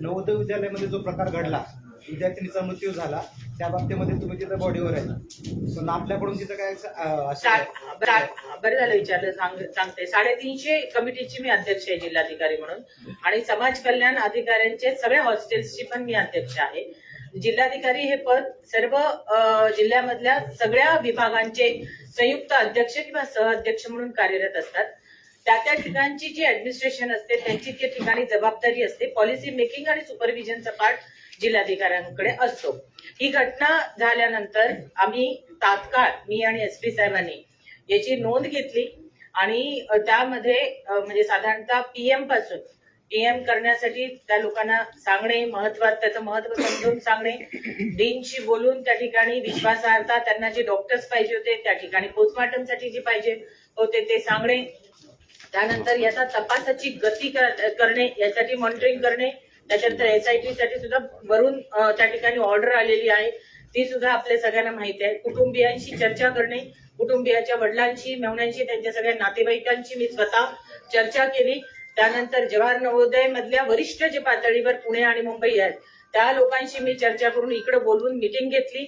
नवोदय विद्यालयामध्ये जो प्रकार घडला विद्यार्थिनीचा मृत्यू झाला त्या बाबतीमध्ये तुम्ही तिथं बॉडीवर आहे. पण आपल्याकडून तिथं काय बरं झालं विचारलं सांग सांगते. साडेतीनशे कमिटीची मी अध्यक्ष आहे जिल्हाधिकारी म्हणून. आणि समाज कल्याण अधिकाऱ्यांचे सगळ्या हॉस्टेल्सची पण मी अध्यक्ष आहे. जिल्हाधिकारी हे पद सर्व जिल्ह्यामधल्या सगळ्या विभागांचे संयुक्त अध्यक्ष किंवा सहअध्यक्ष म्हणून कार्यरत असतात. त्या त्या ठिकाणची जी ऍडमिनिस्ट्रेशन असते त्यांची त्या ठिकाणी जबाबदारी असते. पॉलिसी मेकिंग आणि सुपरविजनचा पार्ट जिल्हाधिकाऱ्यांकडे असतो. ही घटना झाल्यानंतर आम्ही तात्काळ मी आणि एस पी साहेबांनी याची नोंद घेतली आणि त्यामध्ये म्हणजे साधारणतः पीएमपासून पीएम करण्यासाठी त्या लोकांना सांगणे महत्वात त्याचं महत्त्व समजून सांगणे डीनशी बोलून त्या ठिकाणी विश्वासार्हता त्यांना जे डॉक्टर्स पाहिजे होते त्या ठिकाणी पोस्टमॉर्टमसाठी जे पाहिजे होते ते सांगणे. त्यानंतर याचा तपासाची गती करणे यासाठी मॉनिटरिंग करणे त्याच्यानंतर एसआयटी साठी सुद्धा वरून त्या ठिकाणी ऑर्डर आलेली आहे. ती सुद्धा आपल्या सगळ्यांना माहिती आहे. कुटुंबियांशी चर्चा करणे कुटुंबियाच्या वडिलांशी मेहण्यांशी त्यांच्या सगळ्या नातेवाईकांशी मी स्वतः चर्चा केली. त्यानंतर जवाहर नवोदय मधल्या वरिष्ठ जे पातळीवर पुणे आणि मुंबई आहेत त्या लोकांशी मी चर्चा करून इकडे बोलवून मिटिंग घेतली.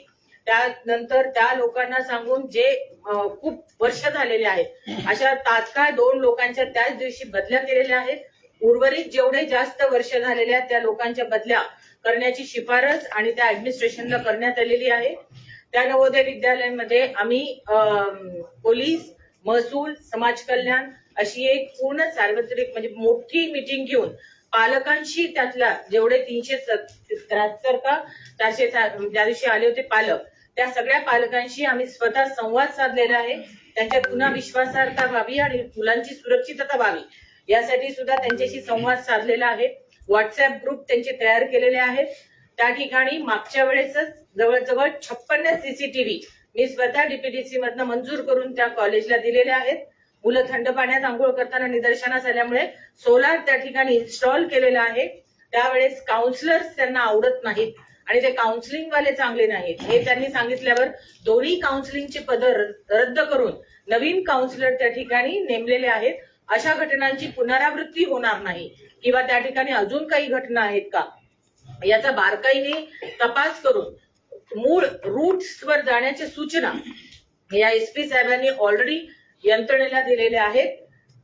त्यानंतर त्या लोकांना सांगून जे खूप वर्ष झालेले आहेत अशा तात्काळ दोन लोकांच्या त्याच दिवशी बदल्या केलेल्या आहेत. उर्वरित जेवढे जास्त वर्ष झालेले आहेत त्या लोकांच्या बदल्या करण्याची शिफारस आणि त्या ऍडमिनिस्ट्रेशनला करण्यात आलेली आहे. त्या नवोदय विद्यालयामध्ये आम्ही पोलीस महसूल समाज कल्याण अशी एक पूर्ण सार्वत्रिक म्हणजे मोठी मिटिंग घेऊन पालकांशी त्यातला जेवढे तीनशे त्र्याहत्तर का चारशे त्या दिवशी आले होते पालक त्या सगळ्या पालकांशी आम्ही स्वतः संवाद साधलेला आहे. त्यांच्या पुन्हा विश्वासार्हता व्हावी आणि मुलांची सुरक्षितता व्हावी. यासाठी सुद्धा त्यांच्याशी संवाद साधलेला आहे. व्हॉट्सअप ग्रुप त्यांचे तयार केलेले आहेत. त्या ठिकाणी मागच्या वेळेसच जवळजवळ छप्पन्न सीसीटीव्ही मी स्वतः डीपीडीसी मधनं मंजूर करून त्या कॉलेजला दिलेल्या आहेत. मुलं थंड पाण्यात आंघोळ करताना निदर्शनास आल्यामुळे सोलार त्या ठिकाणी इन्स्टॉल केलेला आहे. त्यावेळेस काउन्सिलर्स त्यांना आवडत नाहीत. आणि ते काउन्सिलिंग वाले चांगले नाहीत हे त्यांनी सांगितल्यावर दोन्ही काउन्सिलिंगचे पद रद्द करून नवीन काउन्सिलर त्या ठिकाणी नेमलेले आहेत. अशा घटनांची पुनरावृत्ती होणार नाही. किंवा त्या ठिकाणी अजून काही घटना आहेत का? याचा बारकाईने तपास करून मूळ रूट्सवर वर जाण्याच्या सूचना या एस पी साहेबांनी ऑलरेडी यंत्रणेला दिलेल्या आहेत.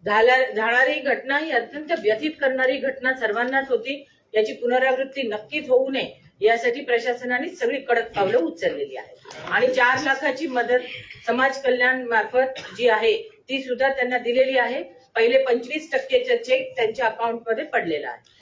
झाल्या जाणारी घटना ही अत्यंत व्यथित करणारी घटना सर्वांनाच होती. याची पुनरावृत्ती नक्कीच होऊ नये. यासाठी प्रशासनाने सगळी कडक पावलं उचललेली आहेत. आणि चार लाखाची मदत समाज कल्याण मार्फत जी आहे ती सुद्धा त्यांना दिलेली आहे. पहिले पंचवीस टक्केचा चेक त्यांच्या अकाउंटमध्ये पडलेला आहे.